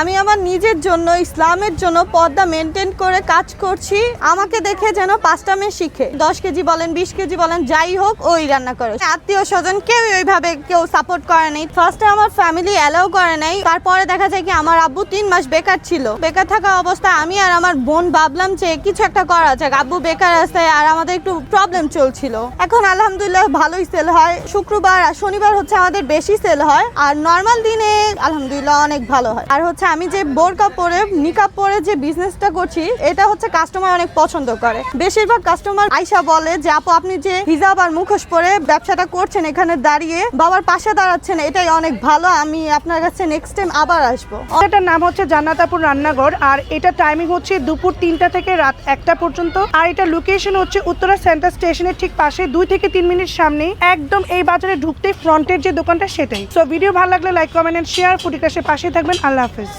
আমি আমার নিজের জন্য, ইসলামের জন্য পর্দা মেনটেন করে কাজ করছি। আমাকে দেখে যেন পাঁচটা মেয়ে শিখে। দশ কেজি বলেন, বিশ কেজি বলেন, যাই হোক, ওই রান্না করে। আত্মীয় স্বজন কেউ ওইভাবে কেউ সাপোর্ট করে নাই। ফার্স্টে আমার ফ্যামিলি অ্যালাউ করে নাই। তারপরে দেখা যায় কি আমার আব্বু তিন মাস বেকার ছিল। বেকার থাকা অবস্থায় আমি আর আমার বোন ভাবলাম যে কিছু একটা করা যাক। আব্বু বেকার আছে আর আমাদের একটু প্রবলেম চলছিল। এখন আলহামদুলিল্লাহ ভালোই সেল হয়। শুক্রবার আর শনিবার হচ্ছে আমাদের বেশি সেল হয়। আর নর্মাল দিনে আলহামদুলিল্লাহ অনেক ভালো হয়। আর হচ্ছে আমি যে বোরকা পরে, নিকাব পরে যে বিজনেসটা করছি, এটা হচ্ছে কাস্টমার অনেক পছন্দ করে। বেশিরভাগ কাস্টমার আইসা বলে যে, আপু, আপনি যে হিজাব আর মুখোশ পরে ব্যবসাটা করছেন এখানে দাঁড়িয়ে, বাবার পাশে দাঁড়াচ্ছেন, এটাই অনেক ভালো। আমি আপনার কাছে নেক্সট টাইম আবার আসব। এটার নাম হচ্ছে জান্নাতাপুর রান্নাঘর, আর এটা টাইমিং হচ্ছে দুপুর তিনটা থেকে রাত একটা পর্যন্ত। আর এটা লোকেশন হচ্ছে উত্তরা সেন্টার স্টেশনের ঠিক পাশে, দুই থেকে তিন মিনিট সামনে। একদম এই বাজারে ঢুকতে ফ্রন্টের যে দোকানটা সেটাই। সো ভিডিও ভালো লাগলে লাইক কমেন্ট এন্ড শেয়ার ফুডিকাশের পাশে থাকবেন। আল্লাহ হাফেজ।